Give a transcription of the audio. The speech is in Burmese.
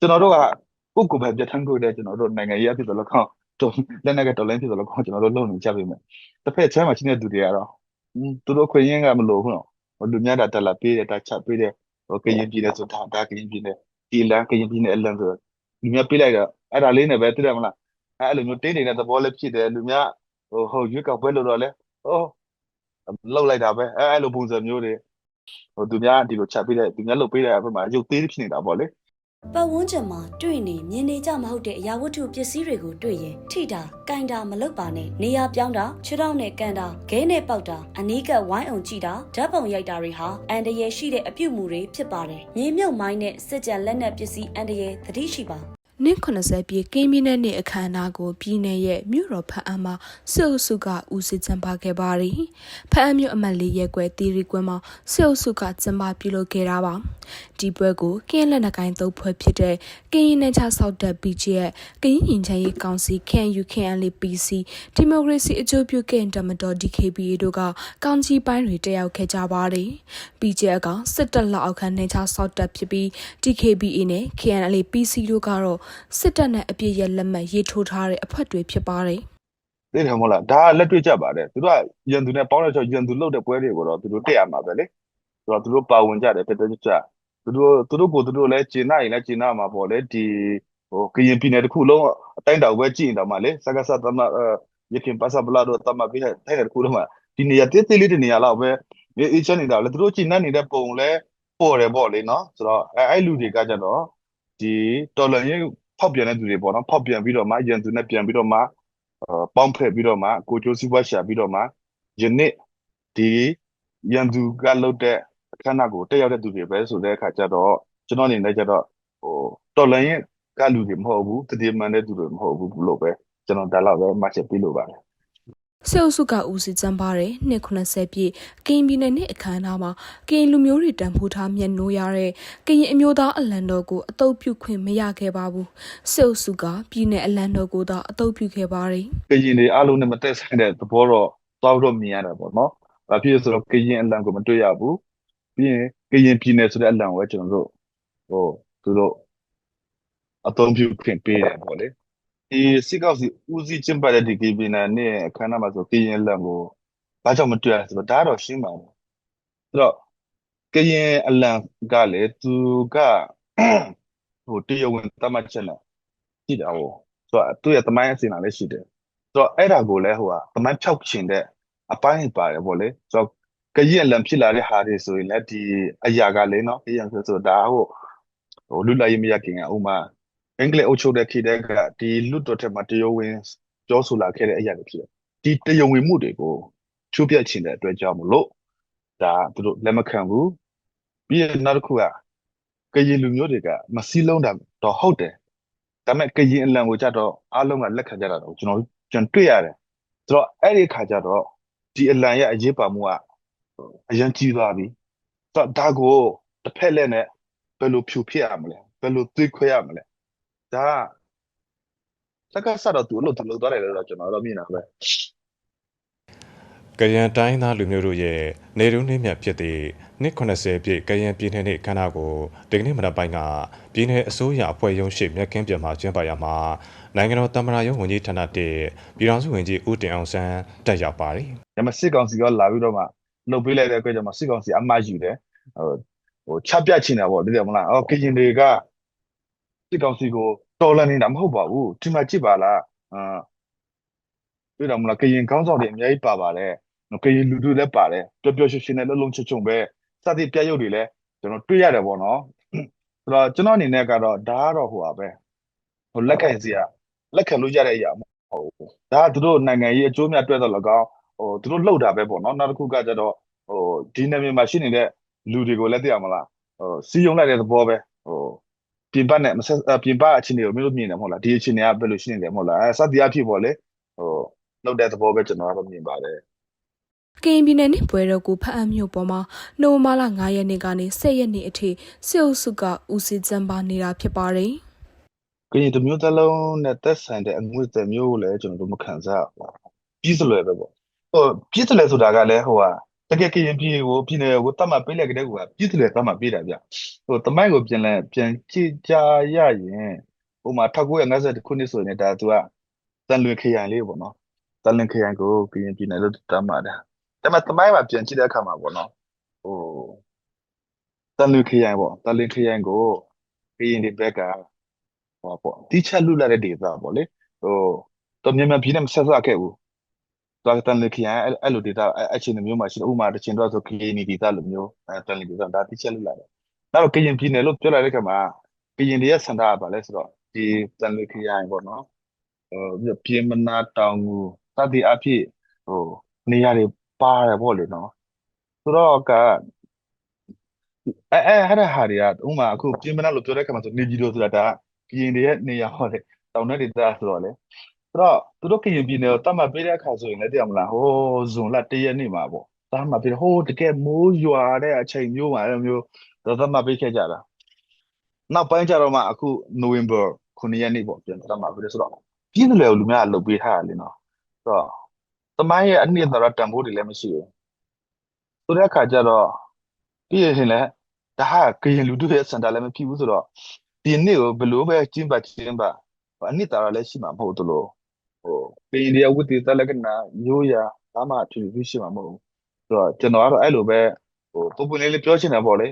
ကျွန်တော်တို့ကကိုယ့်ကိုယ်ပဲပြဋ္ဌာန်းကိုတဲ့ကျွန်တော်တို့နိုင်ငံရေးအဖြစ်ဆိုတော့ကောင်းတော်လက်နက်ကတော်လိုင်းဖြစ်ဆိုတော့ကောင်းကျွန်တော်တို့လုပ်နေကြပြီမယ်တစ်ဖက်ချမ်းမှာရှိတဲ့သူတွေကတော့ဟင်းသူတို့ခွင့်ရင်းကမလို့ဘူးနော်ဟိုလူများတာတက်လာပေးတယ်တာချပေးတယ်ဟိုကရင်ပြည်နယ်ဆိုတာဒါကရင်ပြည်နယ်ဒီလန်ကရင်ပြည်နယ်အလန်ဆိုတော့လူများပေးလိုက်တော့အဲ့ဒါလေးနဲ့ပဲသိတယ်မလားအဲ့လိုမျိုးတင်းနေတဲ့သဘောလေးဖြစ်တယ်လူများဟိုဟိုရွေးကောက်ပွဲလို့တော့လဲဟိုလောက်လိုက်တာပဲအဲ့အဲ့လိုပုံစံမျိုးတွေဟိုသူများဒီလိုချက်ပေးတဲ့သူများလုပ်ပေးတဲ့အပေါ်မှာရုပ်သေးဖြစ်နေတာပေါ့လေ ပတ်ဝန်းကျင်မှာတွေ့နေမြင်နေကြမဟုတ်တဲ့အရာဝတ္ထုပစ္စည်းတွေကိုတွေ့ရင်ထိတာ၊ကင်တာမလုပ်ပါနဲ့နေရာပြောင်းတာခြေထောက်နဲ့ကန်တာခဲနဲ့ပေါက်တာအနီးကပ်ဝိုင်းအောင်ကြည့်တာဓာတ်ပုံရိုက်တာတွေဟာအန်တရယ်ရှိတဲ့အပြုတ်မှုတွေဖြစ်ပါတယ်။မြေမြုပ်မိုင်းနဲ့စစ်ကြံလက်နက်ပစ္စည်းအန်တရယ်သတိရှိပါနှစ်80ပြည့်ကင်းမီနဲ့နှစ်အခမ်းအနားကိုပြည်내ရဲ့မြို့တော်ဖအံမှာစစ်အုပ်စုကဦးစီးကျင်းပခဲ့ပါတယ်။ဖအံမြို့အမတ်လေးရဲ့ကွယ်တီရီကွင်းမှာစစ်အုပ်စုကကျင်းပပြုလုပ်ခဲ့တာပါ။ ဒီပွဲကိုကင်းလက်နက်ကိုင်းသုံးဖွဲ့ဖြစ်တဲ့ကင်းရင်နဲ့ချဆောက်တဲ့ BG ရဲ့ကင်းရင်ချမ်းရေးကောင်စီ KNU KNLPC ဒီမိုကရေစီအကျိုးပြုကင်းတမတော် DKBA တို့ကကောင်းကြီးပိုင်းတွေတက်ရောက်ခဲ့ကြပါတယ်။ BG ကစစ်တပ်လက်အောက်ခံနေချဆောက်တဲ့ဖြစ်ပြီး DKBA နဲ့ KNLPC တို့ကတော့စစ်တပ်နဲ့အပြည့်ရဲ့လက်မှတ်ရေးထိုးထားတဲ့အဖွဲ့တွေဖြစ်ပါတယ်သိတယ်မဟုတ်လားဒါကလက်တွေ့ကြပါတယ်သူတို့ကရန်သူနဲ့ပေါင်းတဲ့ချောရန်သူလှုပ်တဲ့ပွဲတွေကိုတော့သူတို့တက်ရမှာပဲလေဆိုတော့သူတို့ပါဝင်ကြတယ်တက်တက်ကြွကြွ သူတို့သူတို့ကိုသူတို့လည်းကျင်နာရင်လည်းကျင်နာမှာပေါ့လေဒီဟိုကရင်ပြည်နယ်တစ်ခုလုံးအတိုင်းတောင်ပဲကြည့်ရင်တော့မှလေစကားစသမအဲရခင်ပါစာပလာတို့တမပြီးတဲ့တိုင်းတစ်ခုလုံးမှာဒီနေရာတိတိလေးတနေရာလောက်ပဲအေးချမ်းနေတာလေသူတို့ကြည်နပ်နေတဲ့ပုံလဲပေါ်တယ်ပေါ့လေနော်ဆိုတော့အဲအဲ့လူတွေကကြတော့ဒီတော်လန်ရေးဖောက်ပြန်တဲ့သူတွေပေါ့နော်ဖောက်ပြန်ပြီးတော့မှရန်သူနဲ့ပြန်ပြီးတော့မှအာပေါင်းဖက်ပြီးတော့မှကိုကျိုးစီးပွားရှာပြီးတော့မှယနေ့ဒီရန်သူကလုပ်တဲ့ အခမ်းအနားကိုတက်ရောက်တဲ့သူတွေပဲဆိုတဲ့အခါကျတော့ကျွန်တော်အနေနဲ့ကျတော့ဟိုတော်လန်ရဲ့ကလူတွေမဟုတ်ဘူးတတိမှန်တဲ့သူတွေမဟုတ်ဘူးလို့ပဲကျွန်တော်ဒါတော့ပဲမှတ်ချက်ပေးလို့ပါတယ်။စစ်အုပ်စုကဦးစီးကျင်းပတဲ့နှစ်80ပြည့်ကရင်ပြည်နယ်နှစ်အခမ်းအနားမှာကရင်လူမျိုးတွေတန်ဖိုးထားမျက်နှိုးရတဲ့ကရင်အမျိုးသားအလံတော်ကိုအတုပ်ပြုခွင့်မရခဲ့ပါဘူး။စစ်အုပ်စုကပြည်နယ်အလံတော်ကိုသာအတုပ်ပြုခဲ့ပါတယ်။ကရင်တွေအားလုံးနဲ့မတက်ဆိုင်တဲ့သဘောတော့သွားတော့မြင်ရတာပေါ့နော်။ဘာဖြစ်လို့ဆိုတော့ကရင်အလံကိုမတွေ့ရဘူး။ ပြီးရင်ကရင်ပြည်နယ်ဆိုတဲ့အလံကိုပဲကျွန်တော်တို့ဟိုသူတို့အသုံးပြုခွင့်ပေးတယ်ပေါ့လေ။ဒီစစ်ကောက်စီဦးစီးကျင်းပတဲ့ဒီကရင်ပြည်နယ်နဲ့အခမ်းအနားမှာဆိုကရင်အလံကိုဘာကြောင့်မတွေ့ရလဲဆိုတော့ဒါကတော့ရှင်းပါတယ်။ဆိုတော့ကရင်အလံကလေသူကဟိုတရားဝင်သတ်မှတ်ချက်နဲ့ရှိတာဟိုဆိုတော့သူ့ရဲ့သမိုင်းအစဉ်အလာလည်းရှိတယ်။ဆိုတော့အဲ့ဒါကိုလည်းဟိုကသမိုင်းဖြောက်ချင်တဲ့အပိုင်းပါတယ်ပေါ့လေ။ဆိုတော့ ကရင်အလံဖြစ်လာတဲ့ဟာတွေဆိုရင်လည်းဒီအရာကလေနော်ကရင်ဆိုဆိုဒါဟိုဟိုလူလာရေးမရခင်ကဥမာအင်္ဂလိပ်အုပ်ချုပ်တဲ့ခေတ်တည်းကဒီလွတ်တော်ထက်မှာတရားဝင်ပြောဆိုလာခဲ့တဲ့အရာတွေဖြစ်တယ်။ဒီတရားဝင်မှုတွေကိုချိုးပြချင်တဲ့အတွက်ကြောင့်မလို့ဒါသူတို့လက်မခံဘူး။ပြီးရင်နောက်တစ်ခုကကရင်လူမျိုးတွေကမစည်းလုံးတာတော့ဟုတ်တယ်။ဒါပေမဲ့ကရင်အလံကိုကြတော့အားလုံးကလက်ခံကြတာတော့ကျွန်တော်ကျွန်တော်တွေ့ရတယ်။ဆိုတော့အဲ့ဒီခါကျတော့ဒီအလံရဲ့အရေးပါမှုက အရင်ကြီးသွားပြီ။ဆိုတော့ဒါကိုတစ်ဖက်လက်နဲ့ဘယ်လိုဖြူဖြစ်ရမလဲ။ဘယ်လိုသွေးခွဲရမလဲ။ဒါကစကားစတော့သူ့လို့သူလို့သွားတယ်လို့တော့ကျွန်တော်တော့မြင်တာပဲကရန်တိုင်းသားလူမျိုးတို့ရဲ့နေရုံးနှင်းမြတ်ဖြစ်သည့်နှစ်80ပြည့်ကရန်ပြည်နယ်နေ့ခမ်းနားကိုဒီကနေ့မနက်ပိုင်းကပြည်내အစိုးရအဖွဲ့ရုံးရှိမြက်ခင်းပြန်မှာကျင်းပရမှာနိုင်ငံတော်သမ္မတရုံးဝန်ကြီးဌာနတည်ပြည်ထောင်စုဝန်ကြီးဦးတင်အောင်ဆန်းတက်ရောက်ပါတယ်။ဒါပေမဲ့စစ်ကောင်စီကလာပြီးတော့မှ နှုတ်ပေးလိုက်တဲ့အတွက်ကြောင့်မစစ်ကောင်စီအမှားယူတယ်။ဟိုဟိုချပြချင်တာပေါ့သိတယ်မလား။အော်ကရင်တွေကစစ်ကောင်စီကိုတော်လှန်နေတာမဟုတ်ပါဘူး။ဒီမှာကြည့်ပါလား။အာတွေ့တယ်မလားကရင်ကောင်းဆောင်တွေအများကြီးပါပါတယ်။ကရင်လူတွေလည်းပါတယ်။ပျော်ပျော်ရွှင်ရွှင်နဲ့လုံးလုံးချုံချုံပဲစသည်ပြရုပ်တွေလည်းကျွန်တော်တွေ့ရတယ်ပေါ့နော်။ဆိုတော့ကျွန်တော်အနေနဲ့ကတော့ဒါကတော့ဟိုပါပဲ။ဟိုလက်ခံစရာလက်ခံလို့ရတဲ့အရာမဟုတ်ဘူး။ဒါကသူတို့နိုင်ငံရေးအကျိုးများအတွက်တော့၎င်း ဟိုသူတို့လှုပ်တာပဲပေါ့နော်နောက်တစ်ခုကကျတော့ဟိုဒီနာမည်မှာရှိနေတဲ့လူတွေကိုလည်းသိရမလားဟိုစီးယုံလိုက်တဲ့သဘောပဲဟိုပြင်ပနဲ့မဆက်အပြင်ပအခြေအနေကိုမင်းတို့မြင်တယ်မဟုတ်လားဒီအခြေအနေကဘယ်လိုရှိနေတယ်မဟုတ်လားအဲစသည်အဖြစ်ပေါ့လေဟိုလှုပ်တဲ့သဘောပဲကျွန်တော်ကတော့မြင်ပါတယ်ကရင်ပြည်နယ်နဲ့ပွဲတော်ကိုဖအံမြို့ပေါ်မှာနိုဝင်ဘာလ9ရက်နေ့ကနေ10ရက်နေ့အထိစစ်အုပ်စုကဦးစီးကျင်းပနေတာဖြစ်ပါတယ်ကရင်တစ်မျိုးတစ်လုံးနဲ့သက်ဆိုင်တဲ့အငွေ့တစ်မျိုးကိုလည်းကျွန်တော်တို့မခံစားဘူးပြည့်စလွယ်ပဲပေါ့ ဟိုပြည့်စလွယ်ဆိုတာကလည်းဟိုဟာတကယ်ကရင်ပြည်ကိုပြည်နယ်ကိုတတ်မှတ်ပေးလိုက်ကြတဲ့ကွာပြည်သူတွေတတ်မှတ်ပေးတာဗျဟိုတမိုင်းကိုပြန်လဲပြန်ကြည့်ကြရရင်ဟိုမှာ1950ခုနှစ်ဆိုရင်ဒါသူကတန်လွင်ခရိုင်လေးပေါ့နော်တန်လွင်ခရိုင်ကိုကရင်ပြည်နယ်လို့တတ်မှတ်တာဒါပေမဲ့တမိုင်းမှာပြန်ကြည့်တဲ့အခါမှာပေါ့နော်ဟိုတန်လွင်ခရိုင်ပေါ့တန်လွင်ခရိုင်ကိုကရင်ဒီဘက်ကဟောပေါ့တိချက်လွတ်လာတဲ့ဒေသပေါ့လေဟိုတော့မြန်မာပြည်နဲ့မဆက်စပ်ခဲ့ဘူး သွားတန်လခရိုင်အဲ့အဲ့လိုဒေတာအဲ့အချိန်မျိုးမှာရှိတယ်ဥပမာတစ်ချိန်တော့ဆိုကရင်နီဒေတာလိုမျိုးအဲတန်လဒေတာဒါတိကျလို့လာတယ်နောက်တော့ကရင်ပြည်နယ်လို့ပြောလာတဲ့ခါမှာကရင်တွေရဲ့စန္ဒကပါလဲဆိုတော့ဒီတန်လခရိုင်ပေါ့နော်ဟိုပြီးတော့ပြင်မနာတောင်ငူစသည်အဖြစ်ဟိုနေရာတွေပါတယ်ပေါ့လေနော်ဆိုတော့ကအဲအဲအဲ့ဒါဟာတွေကဥပမာအခုပြင်မနာလို့ပြောတဲ့ခါမှာဆိုနေပြည်တော်ဆိုတာဒါကရင်တွေရဲ့နေရာဟောတယ်တောင်တဲ့ဒေတာဆိုတော့လေ ဆိုတော့သူတို့ကရင်ပြည်နယ်ကိုတတ်မှတ်ပေးတဲ့အခါဆိုရင်လည်းတရားမလားဟိုဇွန်လတရက်နေ့မှာပေါ့တတ်မှတ်ပေးတယ်ဟိုတကယ်မိုးရွာတဲ့အချိန်မျိုးမှာအဲ့လိုမျိုးသတ်မှတ်ပေးခဲ့ကြတာနောက်ပိုင်းကျတော့မှအခုနိုဝင်ဘာ9ရက်နေ့ပေါ့ပြန်တတ်မှတ်ပေးတယ်ဆိုတော့ပြည်နယ်လေလူများကလုပ်ပေးထားတယ်လीနော်ဆိုတော့တမိုင်းရဲ့အနှစ်သာရတန်ဖိုးတွေလည်းမရှိဘူးဆိုတဲ့အခါကျတော့ပြည်ရင်လည်းဒါဟာကရင်လူတို့ရဲ့စံတာလည်းမဖြစ်ဘူးဆိုတော့ဒီနေ့ကိုဘယ်လိုပဲကျင်းပကျင်းပအနှစ်သာရလည်းရှိမှာမဟုတ်သလို ဟိုပင်ဒီအဝတ်တွေတက်လက်ကနာရိုးရာဘာမှအထူးထူးရှိမှာမဟုတ်ဘူးဆိုတော့ကျွန်တော်ကတော့အဲ့လိုပဲဟိုပုံပွင့်လေးလေးပြောချင်တာပေါ့လေ